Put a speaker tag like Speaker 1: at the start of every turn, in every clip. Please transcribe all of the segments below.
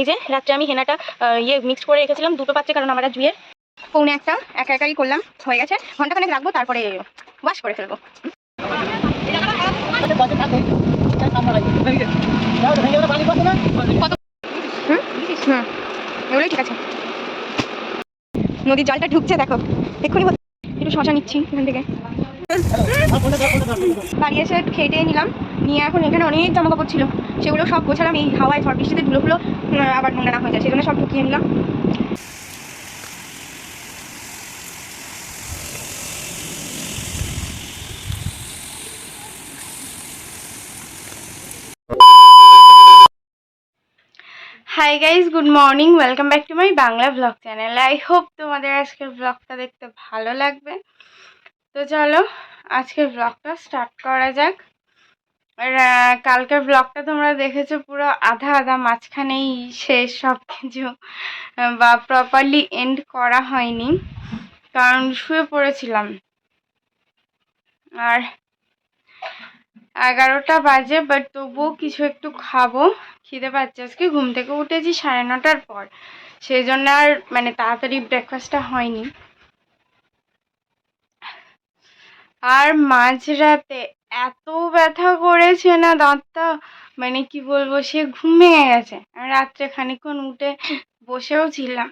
Speaker 1: এই যে, রাত্রে আমি হেনাটা ইয়ে মিক্স করে রেখেছিলাম দুটো পাচ্ছে কারণ আমার জুয়ের পৌনে একটা একা একাই করলাম, হয়ে গেছে। ঘন্টাখানেক রাখব, তারপরে ওয়াশ করে ফেলব। এগুলোই ঠিক আছে। নদীর জলটা ঢুকছে, দেখো। এক্ষুনি। একটু শশা নিচ্ছি এখান থেকে। বাড়ি এসে খেটে নিলাম। নিয়ে এখন এখানে অনেক জামা কাপড় ছিল। সেগুলো সব গোছালাম। এই হাওয়ায় ঝড় বৃষ্টিতে ধুলোগুলো আবার নোংরা হয়ে যায়। সেজন্য সব ঢুকিয়ে নিলাম। Hi guys good morning welcome back to my Bangla vlog channel I hope তোমাদের আজকের ব্লগটা দেখতে ভালো লাগবে। তো চলো আজকের ব্লগটা স্টার্ট করা যাক। আর কালকের ব্লগটা তোমরা দেখেছ পুরো আধা আধা, মাঝখানেই শেষ সব কিছু বা প্রপারলি এন্ড করা হয়নি, কারণ শুয়ে পড়েছিলাম। আর এগারোটা বাজে বাট তবুও কিছু একটু খাব, খিদে পাচ্ছে। আজকে ঘুম থেকে উঠেছি সাড়ে নটার পর, সেই জন্য আর মানে তাড়াতাড়ি ব্রেকফাস্টটা হয়নি। আর মাঝরাতে এত ব্যথা করেছে না দাঁতটা মানে কি বলব, সে ঘুমিয়ে গেছে। আমি রাত্রে খানিকক্ষণ উঠে বসেও ছিলাম।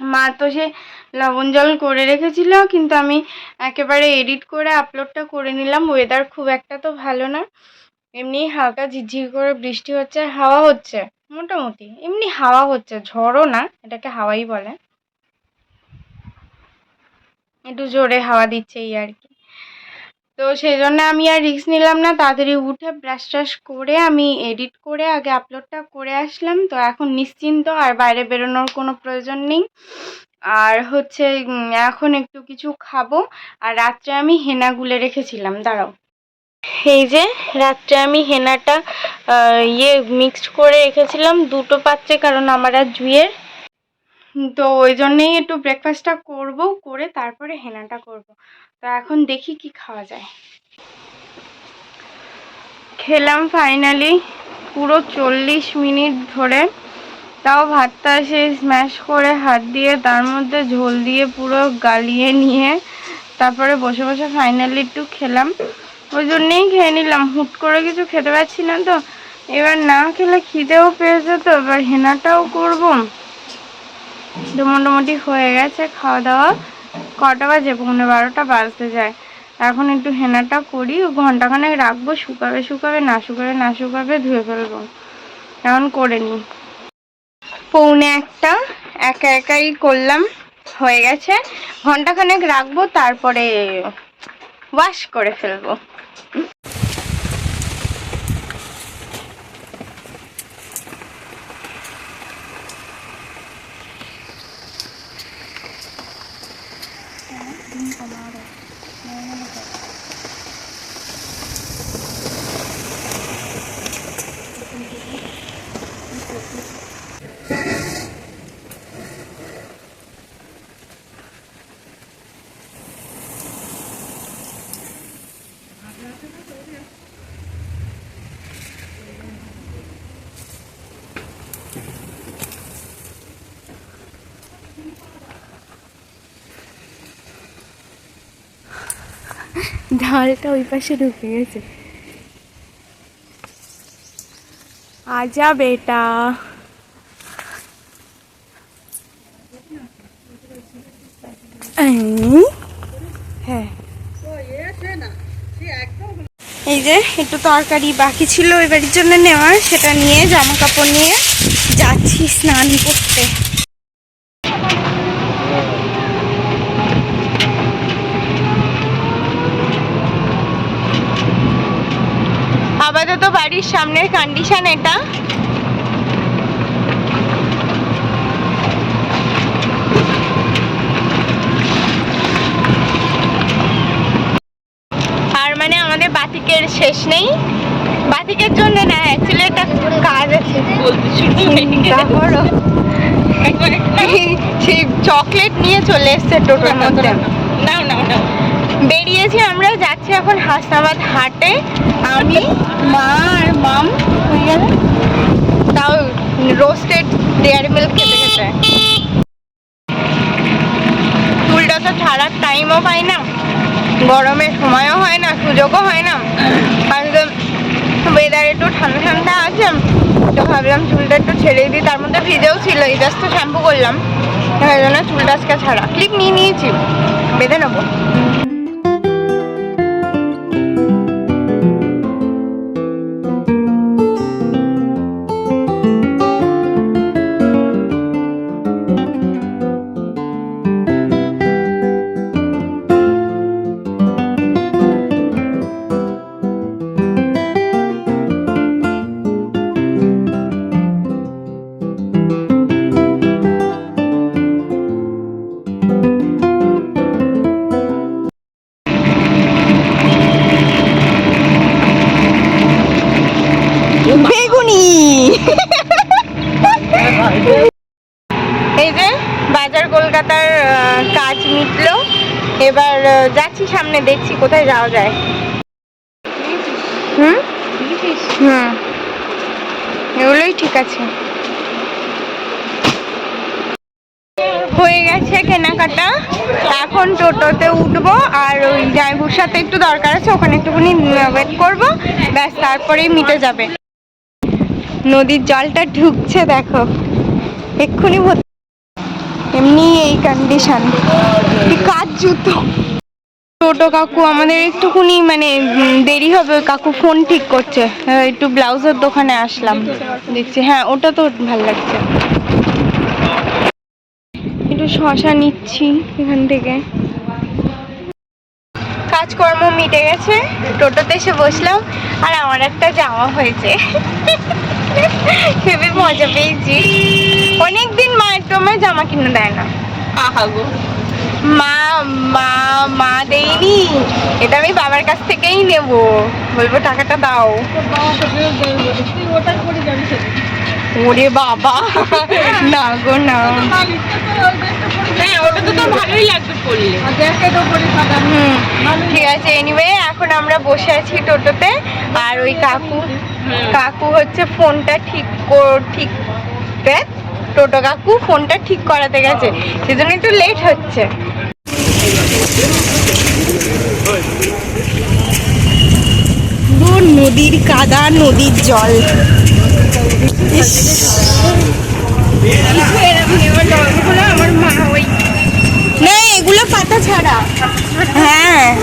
Speaker 1: মা তো সে লবণ জল করে রেখেছিল, কিন্তু আমি একেবারে এডিট করে আপলোডটা করে নিলাম। ওয়েদার খুব একটা তো ভালো না। এমনি হালকা ঝিরঝির করে বৃষ্টি হচ্ছে, হাওয়া হচ্ছে, মোটামুটি। এমনি হাওয়া হচ্ছে, ঝড়ও না, এটাকে হাওয়াই বলে। একটু জোরে হাওয়া দিচ্ছে এই আর কি। তো সেই জন্য আমি আর রিস্ক নিলাম না, তাড়াতাড়ি উঠে ব্রাশ ট্রাশ করে আমি এডিট করে আগে আপলোডটা করে আসলাম। তো এখন নিশ্চিন্ত আর বাইরে বেরোনোর কোনো প্রয়োজন নেই। আর হচ্ছে এখন একটু কিছু খাব। আর রাত্রে আমি হেনা গুলে রেখেছিলাম, দাঁড়াও। এই যে, রাত্রে আমি হেনাটা ইয়ে মিক্সড করে রেখেছিলাম দুটো পাত্রে, কারণ আমার আর জুয়ের তো ওই জন্যেই একটু ব্রেকফাস্টটা করব, করে তারপরে হেনাটা করব। তো এখন দেখি কি খাওয়া যায়। খেলাম ফাইনালি পুরো চল্লিশ মিনিট ধরে। তাও ভাতটা সে স্ম্যাশ করে হাত দিয়ে, তার মধ্যে ঝোল দিয়ে পুরো গালিয়ে নিয়ে তারপরে বসে বসে ফাইনালি একটু খেলাম। ওই জন্যেই খেয়ে নিলাম। হুট করে কিছু খেতে পারছি না তো। এবার না খেলে খিদেও পেয়ে যেত এবার হেনাটাও করব। মোটামুটি হয়ে গেছে খাওয়া দাওয়া কটা বাজে? পৌনে বারোটা বাজতে যায়। এখন একটু হেনাটা করি ঘন্টাখানেক রাখব, শুকাবে শুকাবে, না শুকাবে না শুকাবে, ধুয়ে ফেলব। এখন করে নিই। পৌনে একটা, একা একাই করলাম, হয়ে গেছে। ঘন্টাখানেক রাখব, তারপরে ওয়াশ করে ফেলব। ঢালটা ওই পাশে ঢুকে গেছে। আজা বেটা। এই, হ্যাঁ। এই যে একটু তরকারি বাকি ছিল ওই বাড়ির জন্য নেওয়ার সেটা নিয়ে জামা কাপড় নিয়ে যাচ্ছি স্নান করতে আপাতত বাড়ির সামনের কন্ডিশন এটা। আর মানে আমাদের বাতিকের শেষ নেই। বাতিকের জন্য না অ্যাকচুয়ালি একটা কাজ আছে। সেই চকলেট নিয়ে চলে এসছে টোটোর মধ্যে।
Speaker 2: না নাও নাও
Speaker 1: বেরিয়েছি আমরা যাচ্ছি এখন হাসনাবাদ হাটে। আমি, মা আর মাম হয়ে গেল টোস্টেড ডেয়ারি মিল্ক খেতে খেতে। চুলটা তো ছাড়ার টাইমও পাই না। গরমের সময়ও হয় না, সুযোগও হয় না। আজকে ওয়েদার একটু ঠান্ডা ঠান্ডা আছে। তো ভাবলাম চুলটা একটু ছেড়ে দিই, তার মধ্যে ভিজেও ছিল, এই জাস্ট তো শ্যাম্পু করলাম চুলটা আজকে ছাড়া। ক্লিপ নিয়ে নিয়েছি, বেঁধে নেব। যাওয়া যায়। হুম? হুম? এগুলোই ঠিক আছে। হয়ে গেছে কেনাকাটা। এখন টোটোতে উঠবো আর ওই জায়গুর সাথে একটু দরকার আছে ওখানে একটুখানি ওয়েট করব। ব্যাস তারপরেই মিটে যাবে। নদীর জলটা ঢুকছে দেখো। এক্ষুনি এমনি এই কন্ডিশন কাজ জুতো। টোটো কাকু, আমাদের একটুখানি মানে দেরি হবে কাকু ফোন ঠিক করছে। একটু ব্লাউজের দোকানে আসলাম। দেখছি হ্যাঁ ওটা তো ভালো লাগছে। একটু শশা নিচ্ছি এখান থেকে। কাজকর্ম মিটে গেছে, টোটোতে এসে বসলাম, আর আমার একটা জামা হয়েছে। খুবই মজা পেয়েছি। অনেকদিন মা একটু জামা কিনে দেয় না। মা মা মা দেয়নি। এটা আমি বাবার কাছ থেকেই নেব। বলব, টাকাটা দাও। ওরে বাবা। না গো, না।
Speaker 2: হ্যাঁ
Speaker 1: ঠিক আছে এনিওয়ে এখন আমরা বসে আছি টোটোতে। আর ওই কাকু কাকু হচ্ছে ফোনটা ঠিক ঠিক টোটো কাকু ফোনটা ঠিক করাতে গেছে। সেজন্য একটু লেট হচ্ছে। নদীর কাদা, নদীর জল। না, এগুলো পাতা ছাড়া। হ্যাঁ।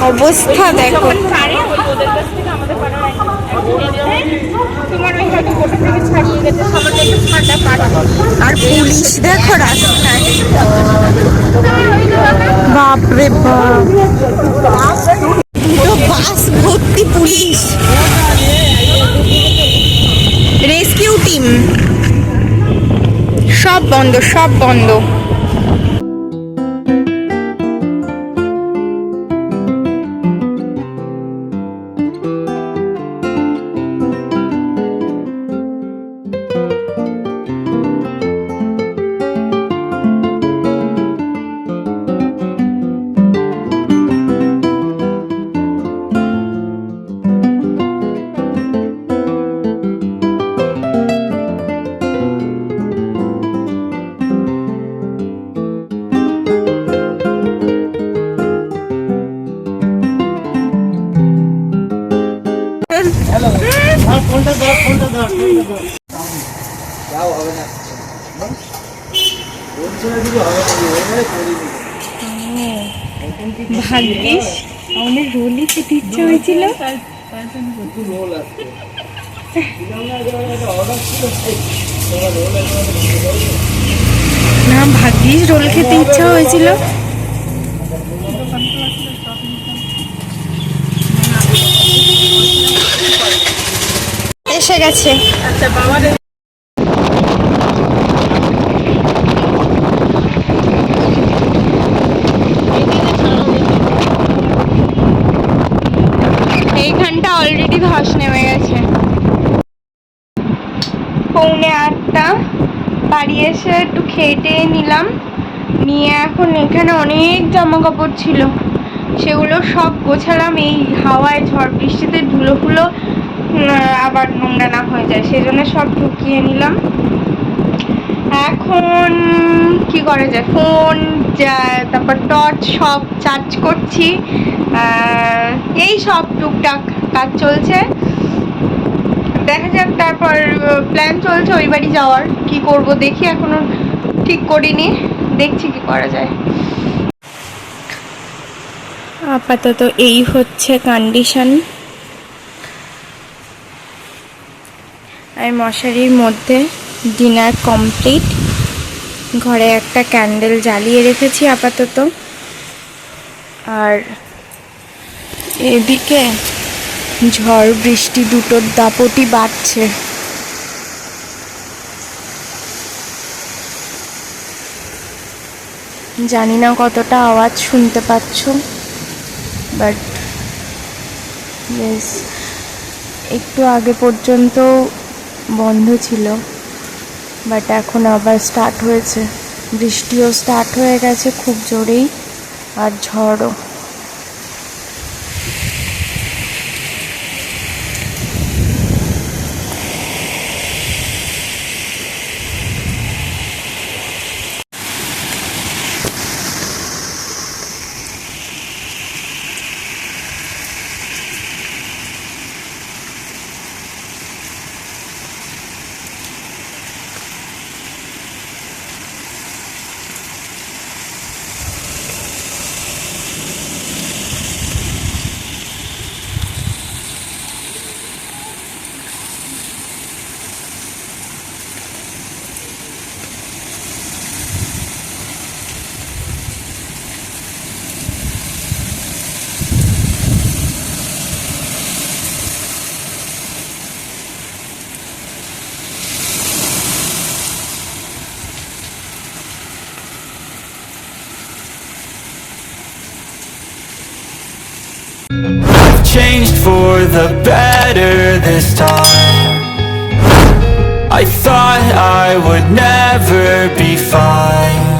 Speaker 1: অবস্থা দেখো। আর পুলিশ দেখো রাস্তায়। বন্ধ সব বন্ধ। ভাগ্যিস আমাদের রোলই খেতে ইচ্ছে হয়েছিল। না ভাগ্যিস রোল খেতে ইচ্ছা হয়েছিল। এসে গেছে।
Speaker 2: আচ্ছা বাবা
Speaker 1: এইখানটা অলরেডি ধস নেমে গেছে। পৌনে আটটা। বাড়ি এসে একটু খেয়ে নিলাম। নিয়ে এখন এখানে অনেক জামা কাপড় ছিল। সেগুলো সব গোছালাম এই হাওয়ায় ঝড় বৃষ্টিতে ধুলো ফুলো আবার নোংরা না হয়ে যায়। সেই জন্য সব ঢুকিয়ে নিলাম। এখন কি করা যায়? ফোন তারপর টর্চ সব চার্জ করছি। এই সব টুকটাক কাজ চলছে। দেখা যাক তারপর প্ল্যান চলছে ওই বাড়ি যাওয়ার। কি করব দেখি, এখনও ঠিক করিনি। দেখছি কি করা যায়। আপাতত এই হচ্ছে কন্ডিশন আমি মশারির মধ্যে ডিনার কমপ্লিট ঘরে একটা ক্যান্ডেল জ্বালিয়ে রেখেছি আপাতত। আর এদিকে ঝড়, বৃষ্টি দুটোর দাপটই বাড়ছে। জানি না কতটা আওয়াজ শুনতে পাচ্ছ। বাট ইয়েস একটু আগে পর্যন্ত বন্ধ ছিল বাট এখন আবার স্টার্ট হয়েছে। বৃষ্টিও স্টার্ট হয়ে গেছে খুব জোরেই, আর ঝড়ও।
Speaker 3: Changed for the better this time. I thought I would never be fine